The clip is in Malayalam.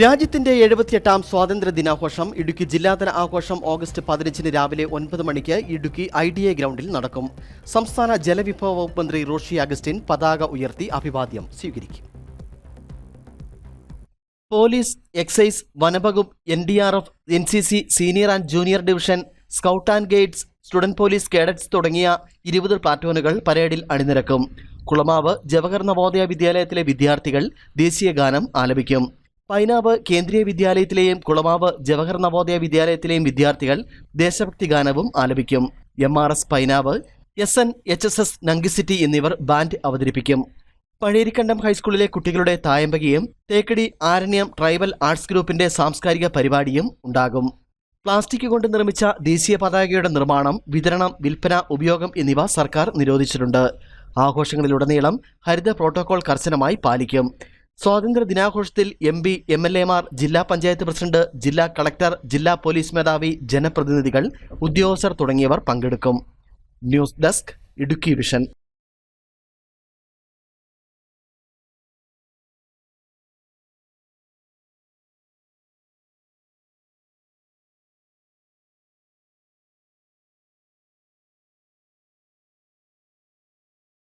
രാജ്യത്തിന്റെ എഴുപത്തിയെട്ടാം സ്വാതന്ത്ര്യ ദിനാഘോഷം ഇടുക്കി ജില്ലാതല ആഘോഷം ഓഗസ്റ്റ് പതിനഞ്ചിന് രാവിലെ ഒൻപത് മണിക്ക് ഇടുക്കി ഐ ഡി എ ഗ്രൗണ്ടിൽ നടക്കും. സംസ്ഥാന ജലവിഭവ വകുപ്പ് മന്ത്രി റോഷി അഗസ്റ്റിൻ പതാക ഉയർത്തി അഭിവാദ്യം സ്വീകരിക്കും. Police excise വനവകുപ്പ് N D R F N C C senior and junior division scout and guides student police cadets തുടങ്ങിയ ഇരുപത് പ്ലാറ്റൂണുകൾ പരേഡിൽ അണിനിരക്കും. കുളമാവ് ജവഹർ നവോദയ വിദ്യാലയത്തിലെ വിദ്യാർത്ഥികൾ ദേശീയ ഗാനം ആലപിക്കും. പൈനാവ് കേന്ദ്രീയ വിദ്യാലയത്തിലെയും കുളമാവ് ജവഹർ നവോദയ വിദ്യാലയത്തിലെയും വിദ്യാർത്ഥികൾ ദേശഭക്തി ഗാനവും ആലപിക്കും. M R S Painavu S N H S S നങ്കിസിറ്റി എന്നിവർ ബാൻഡ് അവതരിപ്പിക്കും. പഴേരിക്കണ്ടം ഹൈസ്കൂളിലെ കുട്ടികളുടെ തായമ്പകയും തേക്കടി ആരണ്യം ട്രൈബൽ ആർട്സ് ഗ്രൂപ്പിന്റെ സാംസ്കാരിക പരിപാടിയും ഉണ്ടാകും. പ്ലാസ്റ്റിക് കൊണ്ട് നിർമ്മിച്ച ദേശീയ പതാകയുടെ നിർമ്മാണം വിതരണം വിൽപ്പന ഉപയോഗം എന്നിവ സർക്കാർ നിരോധിച്ചിട്ടുണ്ട്. ആഘോഷങ്ങളിലുടനീളം ഹരിത പ്രോട്ടോകോൾ കർശനമായി പാലിക്കും. സ്വാതന്ത്ര്യ ദിനാഘോഷത്തിൽ എം പി എം എൽ എമാർ ജില്ലാ പഞ്ചായത്ത് പ്രസിഡന്റ് ജില്ലാ കളക്ടർ ജില്ലാ പോലീസ് മേധാവി ജനപ്രതിനിധികൾ ഉദ്യോഗസ്ഥർ തുടങ്ങിയവർ പങ്കെടുക്കും. News desk Idukki vision.